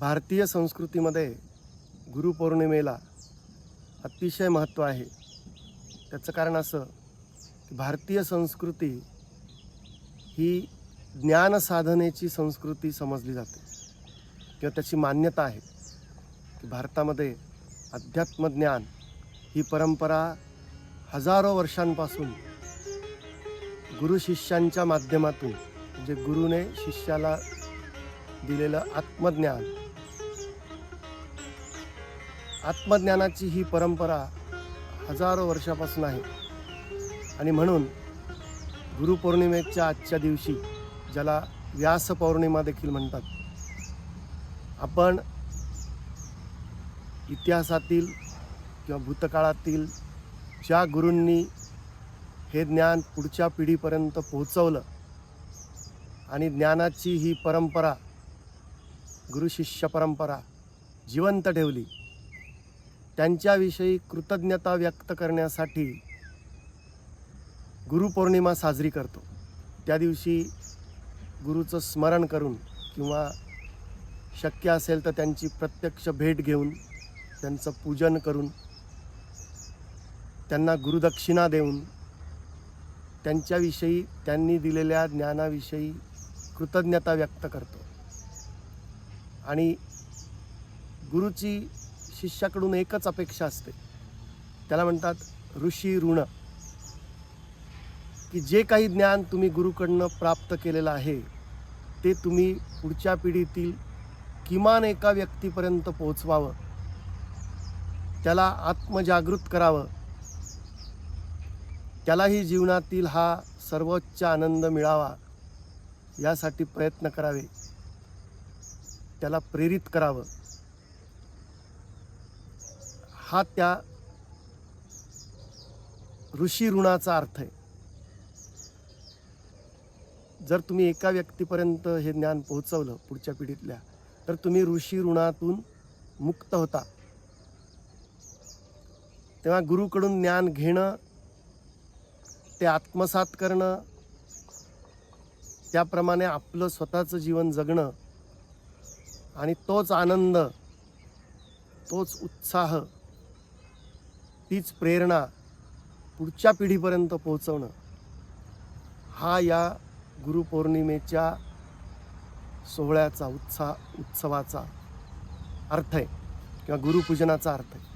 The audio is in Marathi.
भारतीय संस्कृतीमध्ये गुरुपौर्णिमेला अतिशय महत्त्व आहे. त्याचं कारण असं की भारतीय संस्कृती ही ज्ञानसाधनेची संस्कृती समजली जाते. किंवा त्याची मान्यता आहे की भारतामध्ये अध्यात्मज्ञान ही परंपरा हजारो वर्षांपासून गुरु शिष्यांच्या माध्यमातून म्हणजे गुरुने शिष्याला दिलेलं आत्मज्ञान आत्मज्ञानाची ही परंपरा हजारो वर्षापासून आहे. आणि म्हणून गुरुपौर्णिमेच्या आजच्या दिवशी ज्याला व्यास पौर्णिमा देखील म्हणतात आपण इतिहासातील किंवा भूतकाळातील ज्या गुरूंनी हे ज्ञान पुढच्या पिढीपर्यंत पोहोचवलं आणि ज्ञानाची ही परंपरा गुरुशिष्य परंपरा जिवंत ठेवली त्यांच्याविषयी कृतज्ञता व्यक्त करण्यासाठी गुरुपौर्णिमा साजरी करतो. त्या दिवशी गुरुचं स्मरण करून किंवा शक्य असेल तर त्यांची प्रत्यक्ष भेट घेऊन त्यांचं पूजन करून त्यांना गुरुदक्षिणा देऊन त्यांच्याविषयी त्यांनी दिलेल्या ज्ञानाविषयी कृतज्ञता व्यक्त करतो. आणि गुरुची शिष्याकडून एकच अपेक्षा असते. त्याला म्हणतात ऋषी ऋण. की जे काही ज्ञान तुम्ही गुरुकडनं प्राप्त केलेलं आहे ते तुम्ही पुढच्या पिढीतील किमान एका व्यक्तीपर्यंत पोहोचवावं. त्याला आत्मजागृत करावं. त्यालाही जीवनातील हा सर्वोच्च आनंद मिळावा यासाठी प्रयत्न करावे. त्याला प्रेरित करावं. हा त्या ऋषी ऋणाचा अर्थ आहे. जर तुम्ही एका व्यक्तीपर्यंत हे ज्ञान पोहोचवलं पुढच्या पिढीतल्या तर तुम्ही ऋषी ऋणातून मुक्त होता. तेव्हा गुरुकडून ज्ञान घेणं ते आत्मसात करणं त्याप्रमाणे आपलं स्वतःचं जीवन जगणं आणि तोच आनंद तोच उत्साह तीच प्रेरणा पुढच्या पिढीपर्यंत पोहोचवणं हा या गुरुपौर्णिमेच्या सोहळ्याचा उत्साह उत्सवाचा अर्थ आहे किंवा गुरुपूजनाचा अर्थ आहे.